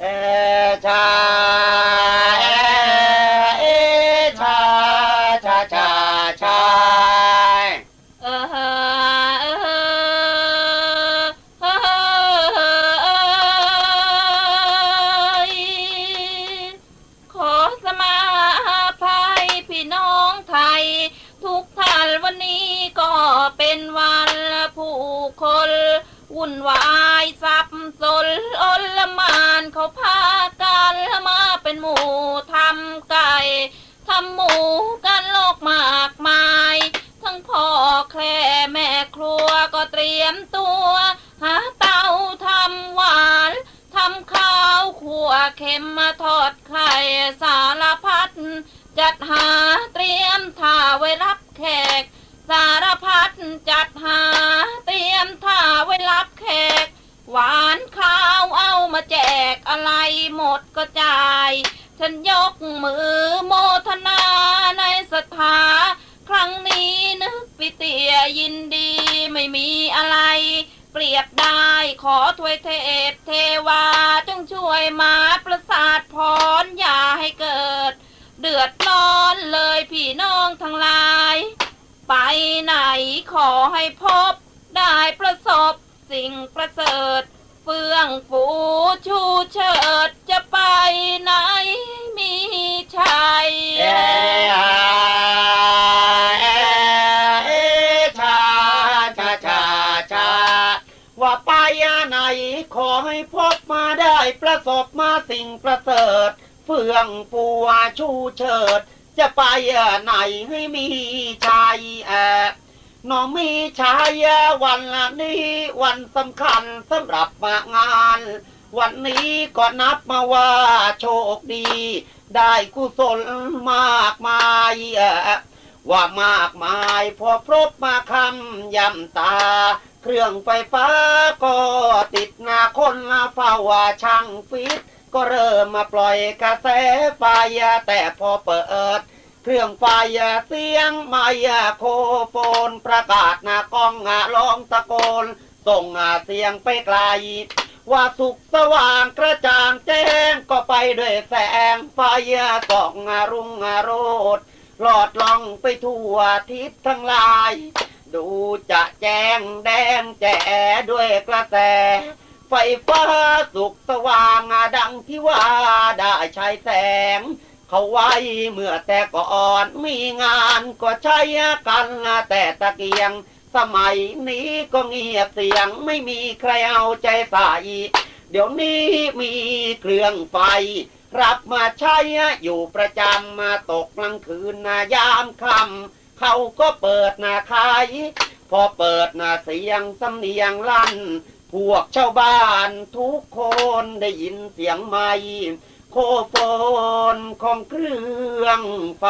Uh, จัดหา เตรียมท่าไว้รับแขก หวานข้าวเอามาแจกอะไรหมดก็จ่าย ฉันยกมือโมทนาในศรัทธาครั้งนี้นึกปิเตียยินดีไม่มีอะไร เปรียบได้ขอถวยเทพเทวา ไปไหนขอให้พบ ได้ประสบสิ่งประเสริฐ เฟื่องฟูชูเชิดจะไปไหนมีชัยเอเอชาชาชาชาว่าไปไหนขอให้พบมาได้ประสบมาสิ่งประเสริฐ เฟื่องฟูชูเชิด จะไปไหนให้มีชัยแอบน้องมีชัยวันนี้วันสำคัญสำหรับมางาน วันนี้ก็นับมาว่าโชคดี ได้กุศลมากมายเอ่อว่ามากมายพอพรบมาคำยำตา เครื่องไฟฟ้าก็ติดหน้าคนเฝ้าว่าช่างฟิต ก็เริ่มมาปล่อยกระแสไฟแต่พอเปิด เครื่องไฟเสียงไม่โคโฟน ประกาศหน้ากล้องร้องตะโกน ส่งเสียงไปไกล ว่าสุขสว่างกระจ่างแจ้ง ก็ไปด้วยแสงไฟส่องรุ่งโรดหลอดล่องไปทั่วทิศทั้งหลาย ดูจะแจ้งแดงแจ๋ด้วยกระแส ไฟฟ้าสุขสว่างดังที่ว่าได้ใช้แสง เขาไว้เมื่อแต่ก่อนมีงานก็ใช้กันแต่ตะเกียง สมัยนี้ก็เงียบเสียงไม่มีใครเอาใจใส่เดี๋ยวนี้มีเครื่องไฟ รับมาใช้อยู่ประจำมาตกกลางคืนนายามค่ำเขาก็เปิดนาขายพอเปิดนาเสียงสำเนียงลั่น พวกชาวบ้านทุกคนได้ยินเสียงไม้โคโฟนของเครื่องไฟ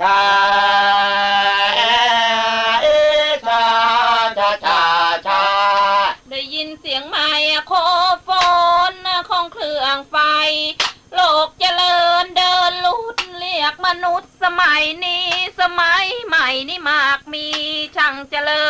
ชาเอชาชาชาชาได้ยินเสียงไม้โคโฟนของเครื่องไฟ โลกเจริญเดินลุดเรียกมนุษย์สมัยนี้ สมัยใหม่นี่มากมีช่างเจริญ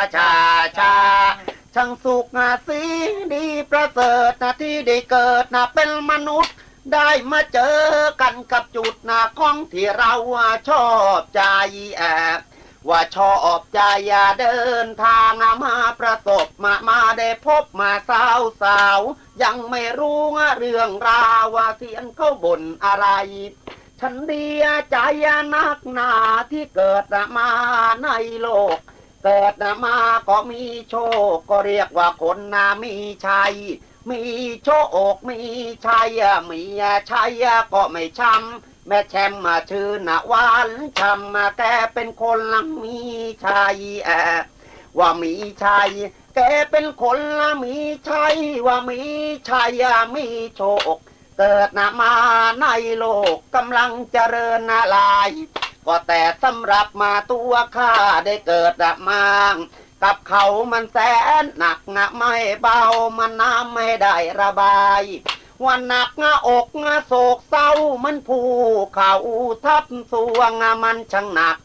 าชาชาช่างสุขนะสีดีประเสริฐนะที่ได้เกิดนะเป็นมนุษย์ ได้มาเจอกันกับจุดนะของที่เราชอบใจแอบว่าชอบใจอย่าเดินทางมาประสบมามาได้พบมาสาวสาว ยังไม่รู้เรื่องราวว่าเสียงเขาบ่นอะไร ฉันดีใจนักหนาที่เกิดมาในโลก เกิดมาก็มีโชคก็เรียกว่าคนนามีชัย มีโชคมีชัยมีชัยก็ไม่ช้ำแม่แชมมาชื่อนะวานช้ำมาแกเป็นคนลังมีชัยแอบว่ามีชัยแกเป็นคนละมีชัยว่ามีชัยมีโชค เกิดนะมาในโลกกำลังเจริญนาลาย ก็แต่สำหรับมาตัวข้าได้เกิดมากับเขามันแสนหนักนะไม่เบามันน้ำไม่ได้ระบายวันหนักงะอกงะโศกเศร้ามันผูเขาทับสวงอะมันช่างหนัก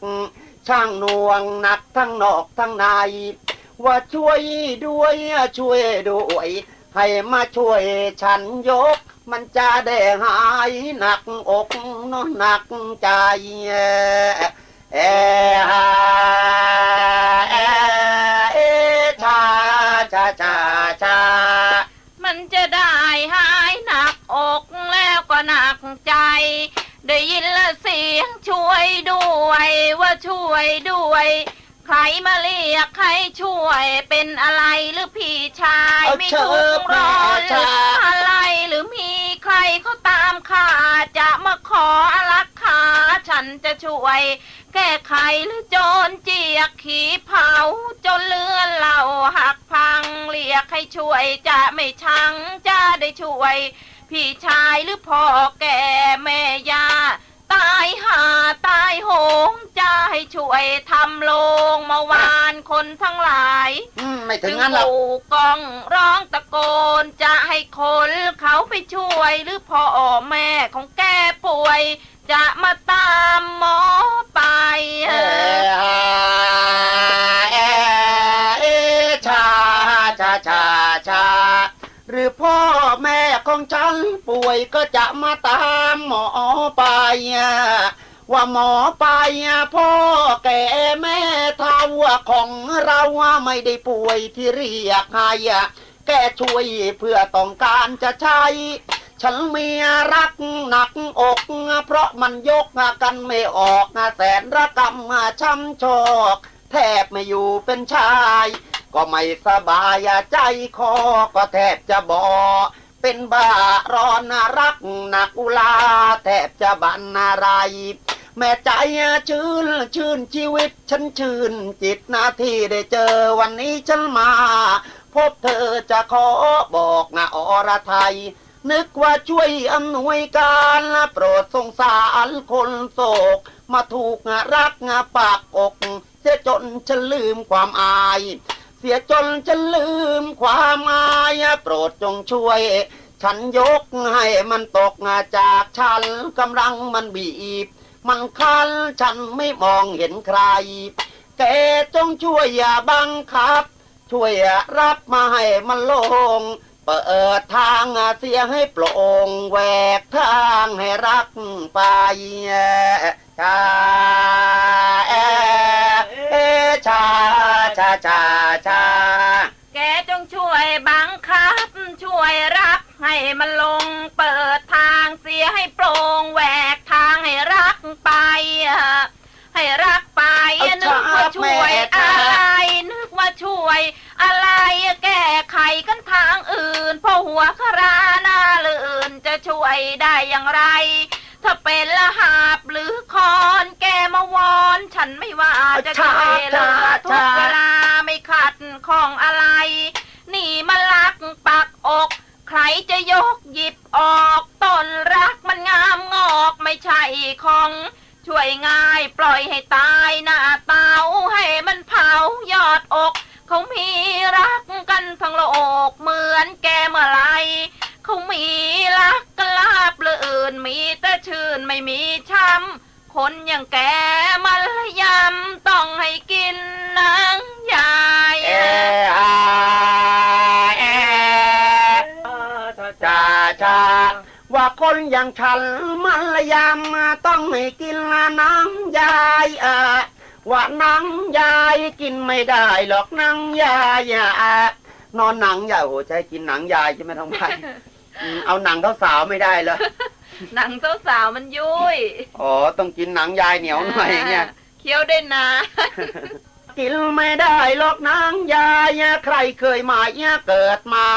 ช่างหน่วงหนักทั้งนอกทั้งใน ว่าช่วยด้วยช่วยด้วย ให้มาช่วยฉันยก มันจะได้หายหนักอกนอนหนักใจเอฮาเออชาชาชาชามันจะได้หายหนักอกแล้วก็หนักใจ ได้ยินละเสียงช่วยด้วยว่าช่วยด้วย ใครมาเรียกใครช่วยเป็นอะไรหรือพี่ชายเอาไม่เชิทุญกข์ร้อนหแม่รือจ้าอะไรหรือมีใครเขาตามข้าจะมาขออารักขาฉันจะช่วย แก้ไขหรือโจรเจียกขีเผาจนเลือนเหล่าหักพังเรียกให้ช่วยจะไม่ชังจะได้ช่วย พี่ชายหรือพ่อแก่แม่ยา ตายหาตายโหงจะให้ช่วยทำโลงเมาวานคนทั้งหลายอืมไม่ถึงงั้นหรอก ปู่กองร้องตะโกนจะให้คนเขาไปช่วยหรือพ่อแม่ของแกป่วย จะมาตามหมอไปเอฮาเอเอชาชาชาชา หรือพ่อแม่ของฉันป่วยก็จะมาตามหมอไป ว่าหมอไปพ่อแก่แม่เท่าของเราไม่ได้ป่วยที่เรียกให้แกช่วยเพื่อต้องการจะใช้ ฉันมีรักหนักอก เพราะมันยกกันไม่ออกแสนระกำช้ำชอก แทบไม่อยู่เป็นชาย ก็ไม่สบายใจคอก็แทบจะบอเป็นบ้าร้อนรักหนักอุลา แทบจะบันอะไร แม่ใจชื่นชื่นชีวิต ฉันชื่นจิตนาที่ได้เจอวันนี้ฉันมา พบเธอจะขอบอกนะอรไทย นึกว่าช่วยอำนวยการโปรดสงสารคนโศก มาถูกรักปากอกเสียจนฉันลืมความอาย เสียจนฉันลืมความอายโปรดจงช่วย ฉันยกให้มันตกจากฉันกำลังมันบีบ มันคันฉันไม่มองเห็นใคร แกจงช่วยอย่าบังคับ ช่วยรับมาให้มันลง เปิดทางเสียให้โปร่งแหวกทางให้รักไปชาเอชา ชาชาชาแกจงช่วยบังคับ ช่วยรับให้มันลงเปิดทางเสียให้โปร่งแหวกทางให้รักไป ให้รักไปนึกว่าช่วยอะไรนึกว่าช่วย อะไรแก้ไขกันทางอื่นเพราะหัวคราหน้าลื่นจะช่วยได้อย่างไร ถ้าเป็นละหาบหรือคอนแกมาวอน ฉันไม่ว่าจะช่วยเหลือทุกเวลาไม่ขัดของอะไร นี่มันรักปักอก ใครจะยกหยิบออกต้นรักมันงามงอกไม่ใช่ของ ช่วยง่ายปล่อยให้ตายหน้าเตาให้มันเผายอดอก เขามีรักกันทั้งโลกเหมือนแกเมื่อไร เขามีรักกลาบเลื่นมีแต่ชื่นไม่มีช้ำคนอย่างแกมันละยำต้องให้กินนางยายเออาเอชาชาว่าคนอย่างฉันมันละยำต้องให้กินน้ำยายเออว่านังยายกินไม่ได้หรอกนังยายอะนอนหนังยายโอ้โหใช้กินหนังยายใช่ไหมท้องไป อืมเอาหนังเท่าสาวไม่ได้เหรอหนังสาวๆมันยุ่ยอ๋อ ต้องกินหนังยายเหนียวหน่อยอย่างเงี้ย เคี้ยวได้นานกินไม่ได้หรอกนางยายใครเคยมาเนี่ยเกิดมา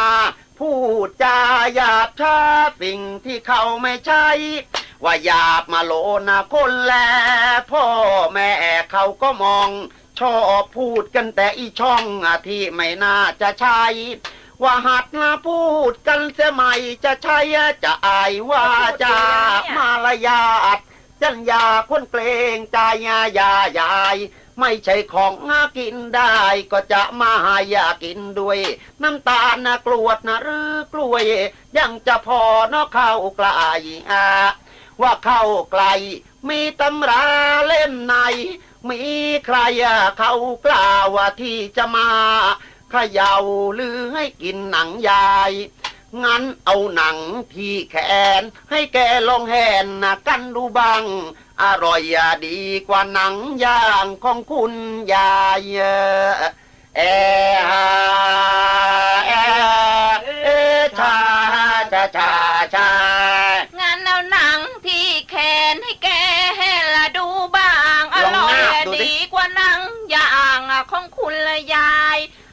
พูดจาหยาบช้าสิ่งที่เขาไม่ใช่ ว่าหยาบมาโลนะคนแล พ่อแม่เขาก็มอง ชอบพูดกันแต่อีช่องอะที่ไม่น่าจะใช่ ว่าหัดนะพูดกันเสียใหม่จะใช่จะอายว่าจามารยาทจัญญาคนเกรงใจยายายายไม่ใช่ของหากินได้ก็จะมาหายากินด้วย น้ำตาลนะกรวดนะหรือกล้วย ยังจะพอเนอกเข้าไกลอาว่าเข้าไกล มีตำราเล่มไหน มีใครเขากล่าวว่าที่จะมา ขย่าหรือให้กินหนังยาย งั้นเอาหนังที่แขน ให้แกลองแหนนะกันดูบ้าง อร่อยดีกว่าหนังย่างของคุณยายเอฮาเอเอชาชาชาชางานเอาหนังที่แขนให้แกละดูบ้าง อร่อยดีกว่าหนังย่างของคุณละยา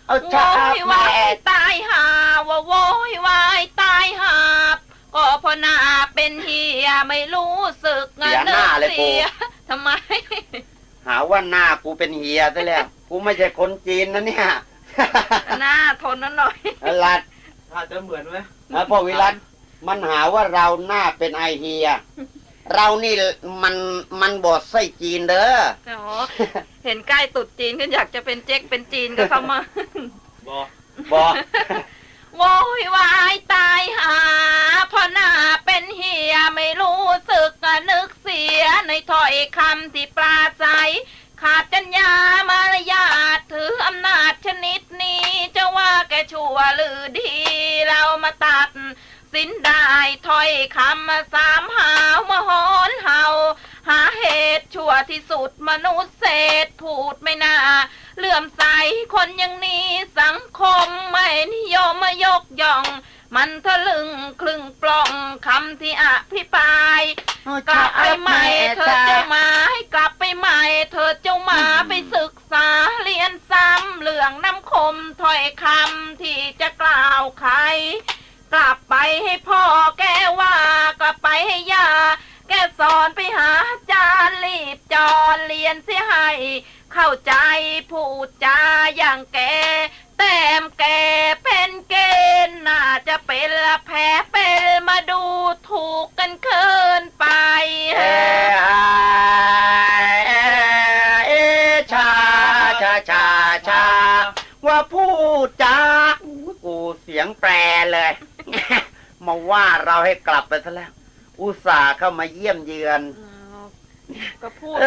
เอาโวชายวายตายหาว่าโวยวายตายหาบก็เพอหน้าเป็นเฮียไม่รู้สึกเสียหน้าเลยกูเสียทำไม หาว่าหน้ากูเป็นเฮียซะแล้ว กูไม่ใช่คนจีนนะเนี่ยหน้าทนนั่นหน่อยรัดอาจจะเหมือนไหม นะพ่อวิรัตมันหาว่าเราหน้าเป็นไอเฮีย เรานี่มันมันบอดไส้จีนเด้ออ๋อเห็นใกล้ตรุดจีนก็อยากจะเป็นเจ๊กเป็นจีนก็เข้ามาบอกบอโวยวายตายหาเพราะหน้าเป็นเฮียไม่รู้สึกอะนึกเสียในถ้อยคำที่ปราศัยขาดจัญญามารยาทถืออำนาจชนิดนี้ จะว่าแกชั่วหรือดี เรามาตัด สินได้ถ้อยคำมาสามหาวมาหอนเห่าหาเหตุชั่วที่สุดมนุษย์เศษพูดไม่น่าเลื่อมใสคนอย่างนี้สังคมไม่นิยมมายกย่อง มันทะลึงคลึงปล่องคำที่อภิปรายกลับไปใหม่เธอเจ้ามาให้กลับไปใหม่ เธอเจ้ามาไปศึกษาเรียนซ้ำเรื่องน้ำคมถ้อยคำที่จะกล่าวใคร กลับไปให้พ่อแกว่ากลับไปให้ยา แกสอนไปหาอาจารย์รีบจอนเรียนเสียให้เข้าใจพูดจาอย่างแก แต้มแกเป็นเกณฑ์น่าจะเป็นละแผลเป็นมาดูถูกกันเกินไปเอเอเอชาชาชาชาว่าพูดจากูเสียงแปรเลย มาว่าเราให้กลับไปซะแล้ว อุตส่าห์เข้ามาเยี่ยมเยือน ก็พูดเอ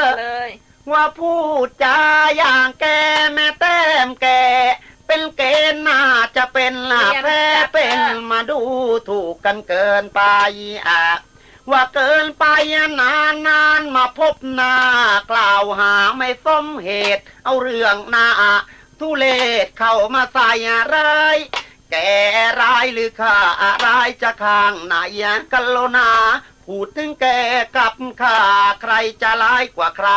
อ เลย ว่าพูดจาอย่างแกแม่แต้มแก เป็นเกณฑ์น่าจะเป็นหน้าแพ้เป็นมาดูถูกกันเกินไปอะว่าเกินไปนานนานๆมาพบหน้ากล่าวหาไม่สมเหตุ เอาเรื่องหน้าทุเลศเข้ามาใส่ร้าย แกร้ายหรือข้าอะไรายจะข้างไหนกันโลนาพูดถึงแกกับข้าใครจะร้ายกว่าใคร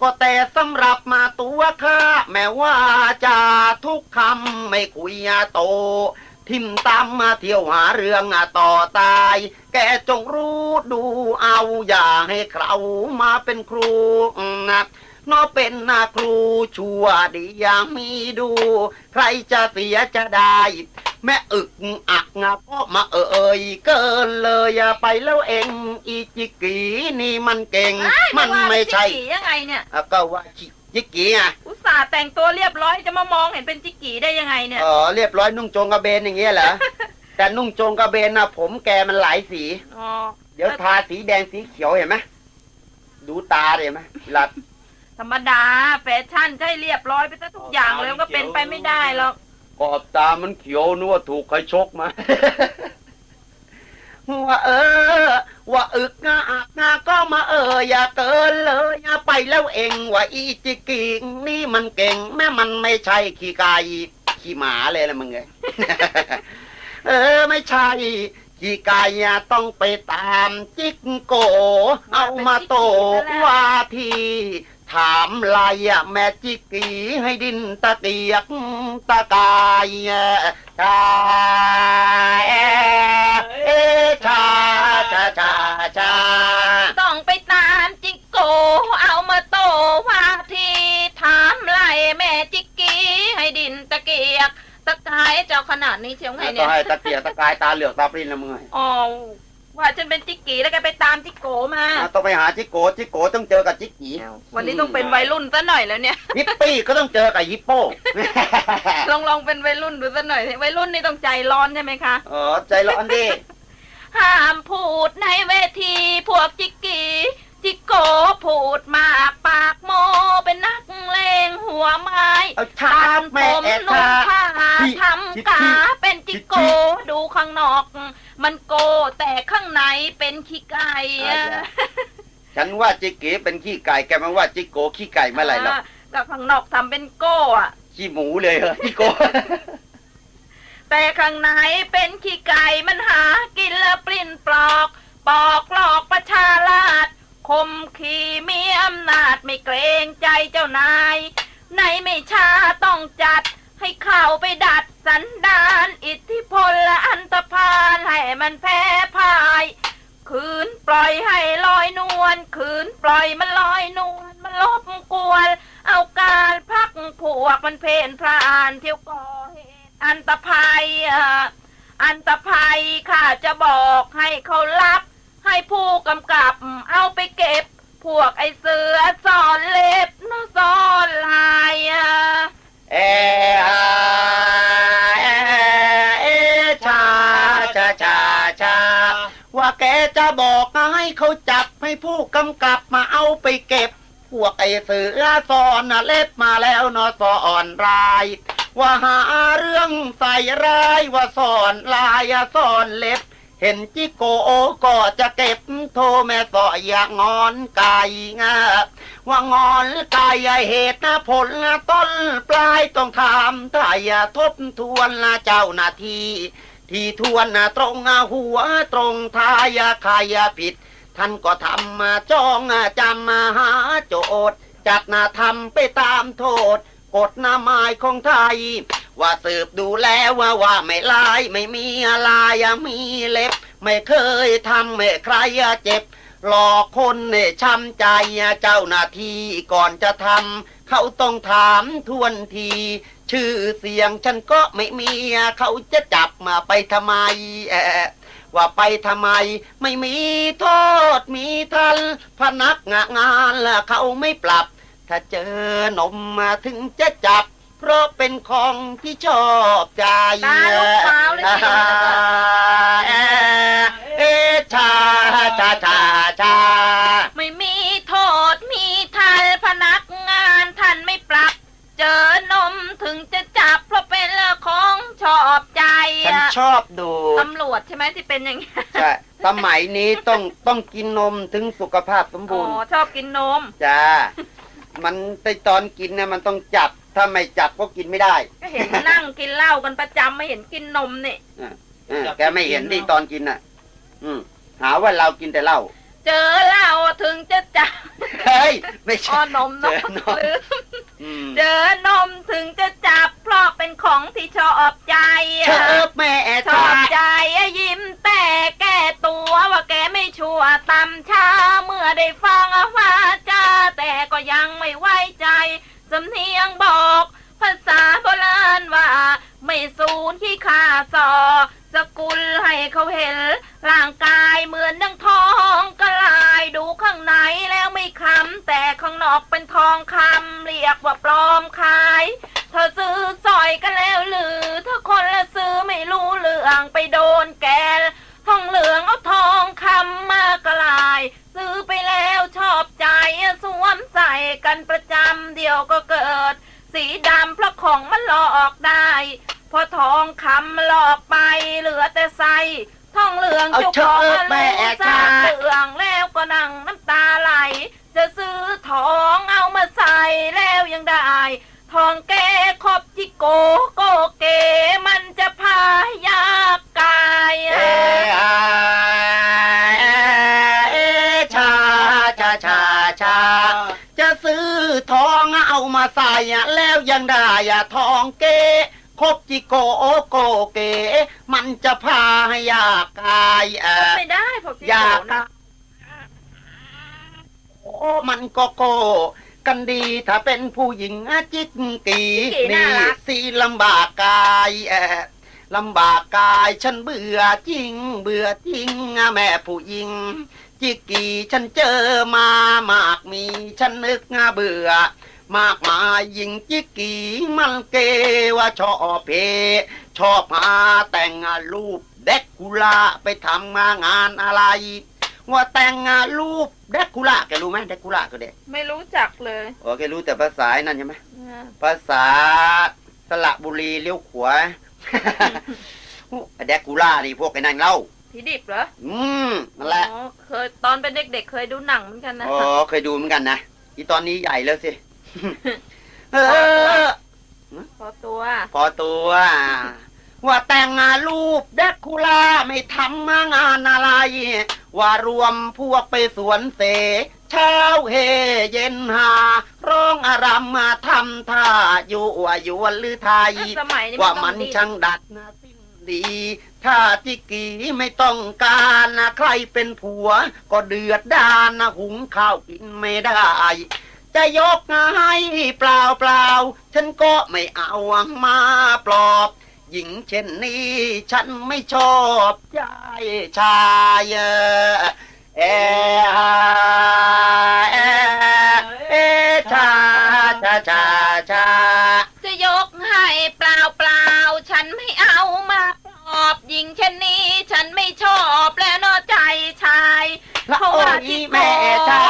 ก็แต่สำหรับมาตัวข้าแม้ว่าจะทุกคำไม่คุยโต ทิมตามมาเที่ยวหาเรื่องต่อตาย แกจงรู้ดูเอาอย่าให้เขามาเป็นครูนะ นอเป็นนาครูชั่วดีอย่างมีดู ใครจะเสียจะได้ แม่อึกอักงะเพราะมาเอ่ยเกินเลยอะไปแล้วเองอีจิกีนี่มันเก่งมันไม่ใช่จิกกี้ยังไงเนี่ย อะก็ว่าจิจิกีอะอุตส่าห์แต่งตัวเรียบร้อยจะมามองเห็นเป็นจิกกี้ได้ยังไงเนี่ยเออเรียบร้อยนุ่งโจงกระเบนอย่างเงี้ยเหรอ แต่นุ่งโจงกระเบนนะผมแกมันหลายสี อ๋อ เดี๋ยวทาสีแดงสีเขียวเห็นไหมดูตาเลยเห็นไหมหลัด ธรรมดาแฟชั่นใช่เรียบร้อยไปซะทุกอย่างเลยมันก็เป็นไปไม่ได้หรอกขอบตามันเขียวนึกว่าถูกใครชกมาว่าเออ ว่าอึกงาอักงาก็มาเออ อย่าเกินเลยอย่าไปแล้วเองว่าอีจิกิงนี่มันเก่ง แม่มันไม่ใช่ขี้ไก่ขี้หมาเลยละมึงเอ้ยเออ ไม่ใช่ขี้ไก่อะต้องไปตามจิกโก เอามาโตกว่าที ถามลายอะแม่จิกกีให้ดินตะเกียกตะกายอะชาเอเอชาชาชาชาต้องไปตามจิกโก เอามาโตว่าทีถามไล่แม่จิกกี้ให้ดินตะเกียกตะกายเจ้าขนาดนี้เชียวไงต้เนี่องยให้ตะเกียกตะกายตาเหลือกตาปริ้นละมึงเอ้ยอ๋อ ว่าฉันเป็นจิกกี้แล้วแกไปตามจิกโกมาอะต้องไปหาจิกโกจิกโกต้องเจอกับจิกกีวันนี้ต้องเป็นวัยรุ่นซะหน่อยแล้วเนี่ย ฮิปปี้ก็ต้องเจอกับฮิปโป้ ลองลองเป็นวัยรุ่นดูซะหน่อยสิวัยรุ่นนี่ต้องใจร้อนใช่ไหมคะ เออใจร้อนดิ ห้ามพูดในเวทีพวกจิกกี้ จิกโกพูดมากปากโมเป็นนักเลงหัวไม้เอาชาตามบผแม่มแอนุ่งชา ผ้าที่ทำกาเป็นจิกโกดูข้างนอก มันโกแต่ข้างในเป็นขี้ไก่อะฉันว่าจิกกีเป็นขี้ไก่แกมาว่าจิกโกขี้ไก่เมื่อไหร่หรอกก็ข้างนอกทำเป็นโก้อะขี้หมูเลยเหรอจิกโก แต่ข้างในเป็นขี้ไก่มันหากินแล้วปลิ้นปลอก ปอกหลอกประชาราช คมขีมีอำนาจไม่เกรงใจเจ้านาย ในไม่ช้าต้องจัดให้เข้าไปดัดสันดานอิทธิพลและอันตพานให้มันแพ้พ่าย คืนปล่อยให้ลอยนวลคืนปล่อยมันลอยนวลมันลบกวนเอาการพักพวกมันเพนพรานเที่ยวก่อเหตุอันตภัยอันตภัยข้าจะบอกให้เขารับ ให้ผู้กำกับเอาไปเก็บ พวกไอเสือซ่อนเล็บนะซ่อนลายอะเออาเอเอชาชาชาชาว่าแกจะบอกให้เขาจับให้ผู้กำกับมาเอาไปเก็บ พวกไอ้เสือสอนนะเล็บมาแล้วนอสอนรายว่าหาเรื่องใส่ร้ายว่าสอนลายสอนเล็บ เห็นจิโกก็จะเก็บโทแม่สออย่างอนไก่งาว่างอนไก่เหตุนผลต้นปลายต้องถามไทยทบทวนนะเจ้าหน้าที่ที่ทวนนะตรงหัวตรงทายใครผิด ท่านก็ทำมาจ้องจำมาหาโจทย์จัดนาทำไปตามโทษกฎน้าหมายของไทย ว่าสืบดูแล้วว่าว่าไม่ลายไม่มีอะไรมีเล็บ ไม่เคยทำไม่ใครเจ็บ หลอกคนเนี่ยช้ำใจเจ้าหน้าที่ก่อนจะทำเขาต้องถามทวนที ชื่อเสียงฉันก็ไม่มีเขาจะจับมาไปทำไมเอ่อว่าไปทำไมไม่มีโทษมีทันพนักงานละเขาไม่ปรับ ถ้าเจอนมมาถึงจะจับ เพราะเป็นของที่ชอบใจตาลูกสาวเลยสิ เอ่อเอชาชาชาชา ไม่มีโทษมีทันพนักงานท่านไม่ปรับ เจอนมถึงจะจับเพราะเป็นเรื่องของชอบใจฉันอะชอบดู ตำรวจใช่ไหมที่เป็นอย่างนี้ยใช่ สมัยนี้ต้องต้องกินนมถึงสุขภาพสมอ๋บูอรณ์ชอบกินนม จ้า มันในตอนกินเนี่ยมันต้องจับ ถ้าไม่จับก็กินไม่ได้ก็เห็นนั่งกินเหล้ากันประจำไม่เห็นกินนมนี่เออแกไม่เห็นที่ตอนกินน่ะ อืมหาว่าเรากินแต่เหล้าเจอเหล้าถึงจะจับเฮ้ยไม่อ้ใช่อนมเจเนาะอนมลืมอืมเจอนมถึงจะจับเพราะเป็นของที่ชอบใจเชิอะบแม่ชชาอบใจอะยิ้มแต่แก้ตัวว่าแกไม่ชั่วตำช้าเมื่อได้ฟังว่าจาแต่ก็ยังไม่ไว้ใจ สำเนียงบอก ภาษาโบราณว่า ไม่สูญที่ขาสอ สกุลให้เขาเห็น ร่างกายเหมือนดังทองกระลายดูข้างในแล้วไม่คำแต่ข้างนอกเป็นทองคำเรียกว่าปลอมขาย เธอซื้อสอยกันแล้วหรือถ้าคนละซื้อไม่รู้เรื่องไปโดนแกทองเหลืองเอาทองคำมากระลาย ซื้อไปแล้วชอบใจ สวมใส่กันประจำเดียวก็เกิด สีดำเพราะของมันหลอกได้ พอทองคำหลอกไปเหลือแต่ใสทองเหลืองเอาจุกเชิคอบสาเตืองแล้วก็นั่งน้ำตาไหล จะซื้อทองเอามาใส่แล้วยังได้ ทองแกครอบจิโกโกเกมันจะพายากกาย จะซื้อทองเอามาใส่อะแล้วยังได้อะทองเกครบจิโกโกเก มันจะพาให้ยากกายเออไม่ได้พวกจิอโกยากนะโอ้มันก็โกกันดีถ้าเป็นผู้หญิงอะจิกกีนี่สิลำบากกายเออลำบากกายฉันเบื่อจริง เบื่อจริงอะแม่ผู้หญิง จิกกีฉันเจอมามากมีฉันนึกอะเบื่อ มากมายหญิงจิกกีมันเกว่าชอบเพ ชอบมาแต่งรูปเด็กกุลาไปทำงานอะไร ว่าแต่งรูปเด็กกุลาแกรู้ไหมเด็กกุลาก็เด็กไม่รู้จักเลยโอแกรู้แต่ภาษาไอ้นั่นใช่ไหมนะภาษาสระบุรีเลี้ยวขวาเด็กกุลานี่พวกไอ้นั่นเล่า ผีดิบเหรออืมนั่นแหละอ๋อเคยตอนเป็นเด็กๆเคยดูหนังเหมือนกันนะ อ๋อเคยดูเหมือนกันนะอีตอนนี้ใหญ่แล้วสิ เออ พอตัว พอตัว ว่าแต่งงานรูปเด็กคุลาไม่ทำงานอะไร ว่ารวมพวกไปสวนเส เช้าเฮเย็นหา ร้องอารำมาทำท่าอยู่อวยวนหรือไทย สมัยนี้ว่าต้มัอนงช่างดัดนะสิ้นดี ถ้าจิกกีไม่ต้องการนะใครเป็นผัว ก็เดือดดานนะหุงข้าวกินไม่ได้ จะยกให้เปล่าเปล่าฉันก็ไม่เอามาปลอบ หญิงเช่นนี้ ฉันไม่ชอบใจชายเออเอเอเอชาชาชาชาจะยกให้เปล่าเปล่า หญิงเช่นนี้ ฉันไม่ชอบแล้วนอใจชายแล้วเพราะโอ้ว่ายจิโกแม่ชา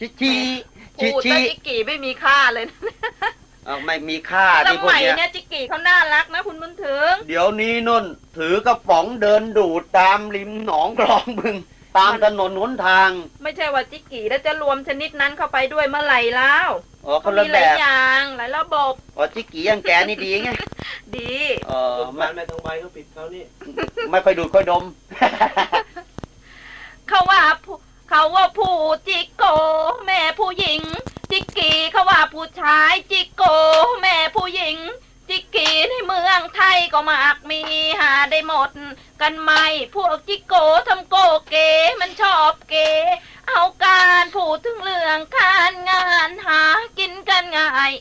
ชิชีชิพูดชีแต่จิกกี้ไม่มีค่าเลยนะเอาไม่มีค่าสที่พวกมัยเนี้ย เนี่ยจิกกี้เขาน่ารักนะคุณบุญถึง เดี๋ยวนี้นุ่น ถือกระป๋องเดินดูดตามริมหนองคลองบึง ตามถนนหนทาง ไม่ใช่ว่าจิกกี้แล้วจะรวมชนิดนั้นเข้าไปด้วยเมื่อไหร่แล้ว อ๋อเขาเขาละมีหแบลายบ อย่างหลายระบบ อ๋อจิกกี้ยังแกนี่ดีไงดี เออมัไม่นไม่ต้องใบเขาปิดเขานี่ไม่ค่อยดูดค่อยดม เขาว่าผู้เขาว่าผู้จิกโก แม่ผู้หญิง จิกกี้เขาว่าผู้ชายจิกโก แม่ผู้หญิง จิกกีในเมืองไทยก็มากมีหาได้หมด กันไหมพวกจิกโกทำโกเกมันชอบเกเอาการพูดถึงเรื่องการงานหากินกันง่าย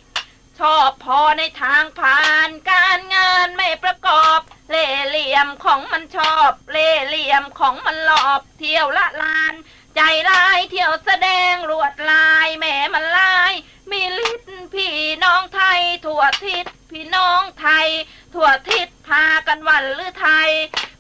ชอบพอในทางผ่านการงานไม่ประกอบ เล่เหลี่ยมของมันชอบ เล่เหลี่ยมของมันหลอบเที่ยวละลาน ใจลายเที่ยวแสดงรวดลายแหม่มันลาย มีฤทธิ์พี่น้องไทยทั่วทิศ พี่น้องไทย ทั่วทิศพากันวันหรือไทย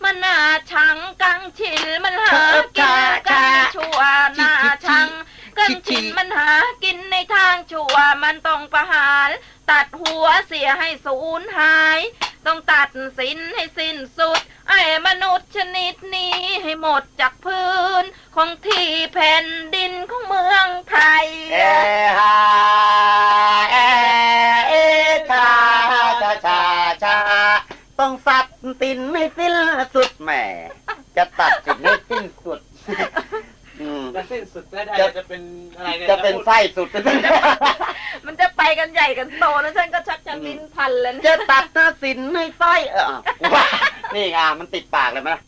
มันนาชังกังฉินมันหากินกันชั่วหน้าชังกันฉินมันหากินในทางชั่วมันต้องประหาร ตัดหัวเสียให้สูญหาย ต้องตัดสินให้สิ้นสุด ไอ้มนุษย์ชนิดนี้ให้หมดจากพื้น ของที่แผ่นดินของเมืองไทย เอฮาเอเอชาชาชาชาต้องสัตว์ตินให้สิ้นสุดแหมจะตัดสินให้สิ้นสุดอืมจะสิ้นสุดได้ได้จะจะเป็นอะไรเนี่ยจะเป็นไส้สุดมันจะไป กันใหญ่กันโตแล้วฉันก็ชักจะลิ้นพันแล้วจะเนี่ยตัดหน้าสินให้ไส้เออว่านี่ไงมันติดปากเลยไหมล่ะ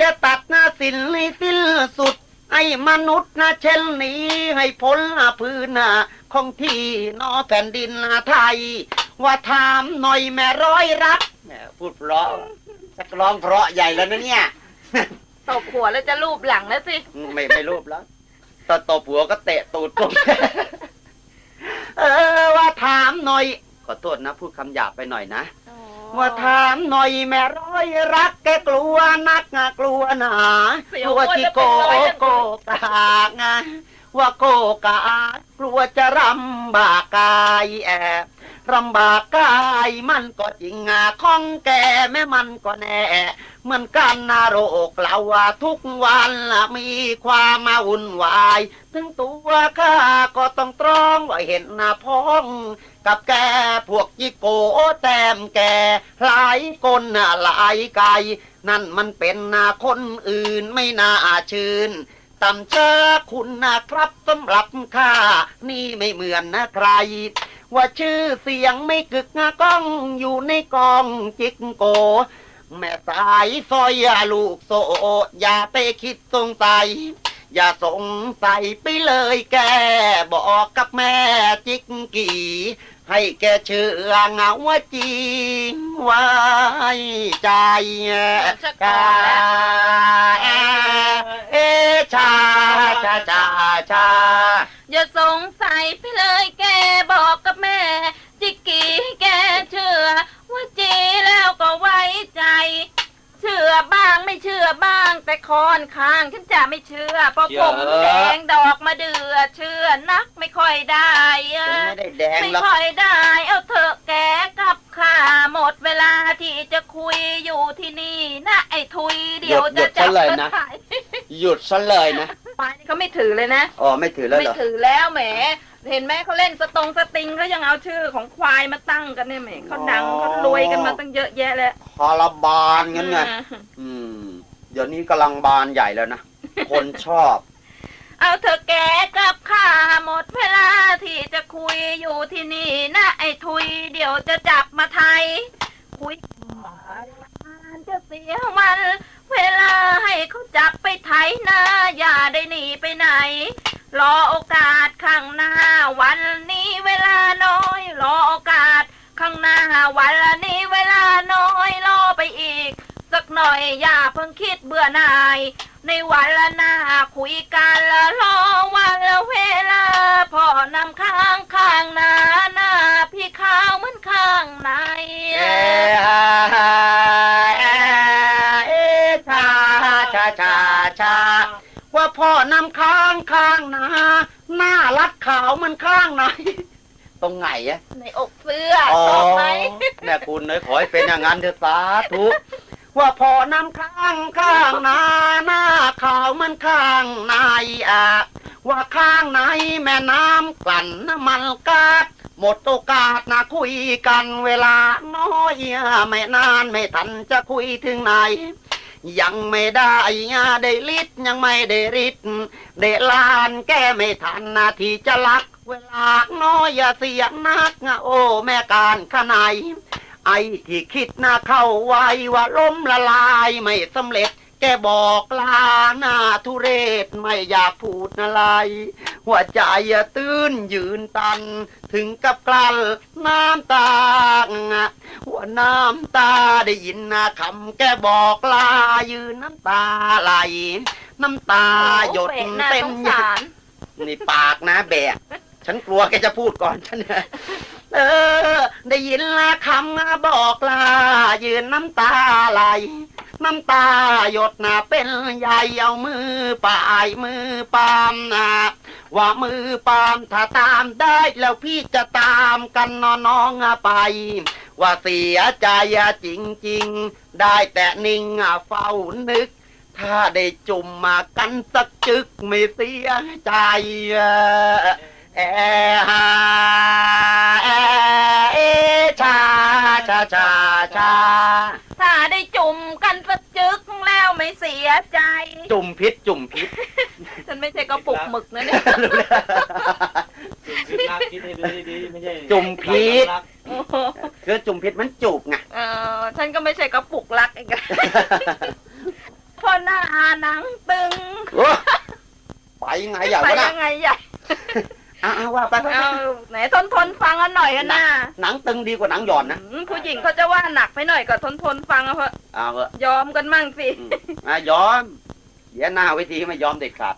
จะตัดหน้าสินให้สิ้นสุดไอ้มนุษย์นะเช่นนี้ให้พ้นพื้นนาของที่นอแผ่นดินไทย ว่าถามหน่อยแม่ร้อยรักแหมพูดเพราะสักร้องเพราะใหญ่แล้วนะเนี่ยตบหัวแล้วจะรูปหลังแล้วสิ ไม่ไม่รูปแล้วตอนตบหัวก็เตะตูดตรง เออว่าถามหน่อย ขอโทษนะพูดคำหยาบไปหน่อยนะ ว่าถามหน่อยแม่ร้อยรักแกกลัวนักนะกลัวหนาเสีกยวลัวอ้วนที่จะโกเป็นร้อยทั้งโกกากไง ว่าโกกากลัวจะรำบากกายแอบลำบากกายมันก็จริงอะของแกแม่มันก็แน่เหมือนกันนาโรคเราว่าทุกวันละมีความมาวุ่นวาย ถึงตัวข้าก็ต้องตรองว่าเห็นหน้าพ้องกับแกพวกจิโกแต้มแกหลายคนหลายไกลนั่นมันเป็นหน้าคนอื่นไม่น่าชื่น ต่ำเชอคุณนะครับสำหรับข้า นี่ไม่เหมือนนะใคร ว่าชื่อเสียงไม่กึกงก้องอยู่ในกองจิกโก แม่สายซอยอย่าลูกโซอย่าไปคิดสงสัย อย่าสงสัยไปเลยแกบอกกับแม่จิกกี่ ให้แกเชื่อเงาว่าจริงไว้ใจกาเอชาชาชาชาอย่าสงสัยไปเลยแกบอกกับแม่ จิกกี้ให้แกเชื่อ ว่าจีแล้วก็ไว้ใจ เชื่อบ้างไม่เชื่อบ้าง แต่คอนข้างฉันจะไม่เชื่อเพราะผมแด ซะเลยนะไปนี่เขาไม่ถือเลยนะ อ๋อไม่ถือแล้วไม่เหรอถือแล้วแหม เห็นไหมเขาเล่นสตรงสติงเขายังเอาชื่อของควายมาตั้งกันเนี่ยแหมเขาดังเขารวยกันมาตั้งเยอะแยะแล้วคาราบานงั้นไงอืมเดี๋ยวนี้กำลังบานใหญ่แล้วนะ คนชอบ เอาเธอะแกกับข้าหมดเวลาที่จะคุยอยู่ที่นี่นะไอ้ทุย เดี๋ยวจะจับมาไทย คุยมันจะเสียวัน เวลาให้เขาจับไปไถนาอย่าได้หนีไปไหน รอโอกาสข้างหน้า วันนี้เวลาน้อย รอโอกาสข้างหน้าวันนี้เวลาน้อยรอไปอีก สักหน่อยอย่าเพิ่งคิดเบื่อหน่าย ในวันละหน้าคุยกันละรอวันละเวลาพอนำข้างข้างหน้าหน้าพี่ข้าวเหมือนข้างใน เอเชาชา ว่าพ่อนำค้างข้างนาหน้ารัดขาวมันข้างไหน ตรงไหนอะ ในอกเสื้ออ๋อชอบไหมแม่คุณเลยขอให้เป็นอย่างนั้นเถอะสาธุว่าพอนำข้างข้างนาหน้าขาวมันข้างในอะว่าข้างในแม่น้ำกลั่นน้ำมันกาดหมดโอกาสนะคุยกันเวลาน้อยไม่นานไม่ทันจะคุยถึงไหน ยังไม่ได้ได้ลิดยังไม่ได้ริดเดลานแก้ไม่ทันนาทีจะลัก เวลาน้อยอย่าเสียงนักงะโอ้แม่การขนายไอ้ที่คิดนาเข้าไว้ว่าล้มละลายไม่สำเร็จ แกบอกลาหน้าทุเรศไม่อยากพูดอะไร หัวใจอย่าตื้นยืนตัน ถึงกับกลั้นน้ำตาหัวน้ำตาได้ยินนะคำแกบอกลายืนน้ำตาไหล น้ำตาหยดโอ้โหเต็มน่าสงสารนี่ปากนะแบกฉันกลัวแกจะพูดก่อนฉันเนี่ยเออ ได้ยินละคำบอกลายืนน้ำตาไหล น้ำตาหยดนะเป็นใหญ่เอามือป่ายมือปามนะว่ามือปามถ้าตามได้แล้วพี่จะตามกันนน้องๆไป ว่าเสียใจจริงๆ ได้แต่นิ่งเฝ้านึก ถ้าได้จุ่มมากันสักจึกไม่เสียใจเอฮาเอเอชาชาชาชาถ้าได้จุ่มกัน ไม่เสียใจ จุ่มพิษจุ่มพิษฉันไม่ใช่กระปุกหมึกนะเนี่ยจุ่มพิษรักคิดให้ดูดีๆไม่ใช่จุ่มพิษรักโอ้โหคือจุ่มพิษมันจูบไงเออฉันก็ไม่ใช่กระปุกรักอีกอะพอหน้าหนังตึงโอ้ไปไงอย่างไปวะน่ะยังไงใหญ่ อะอะว่าไปไปไปเอาไหนทนทนฟังกันหน่อยกันนะหนังตึงดีกว่าหนังหย่อนนะอืมผู้หญิงเขาจะว่าหนักไปหน่อยก็ทนทนฟังเอาเถอะเอาเถอะยอมกันมั่งสิอืมอะยอมเดี๋ยวหน้าเวทีไม่ยอมเด็ดขาด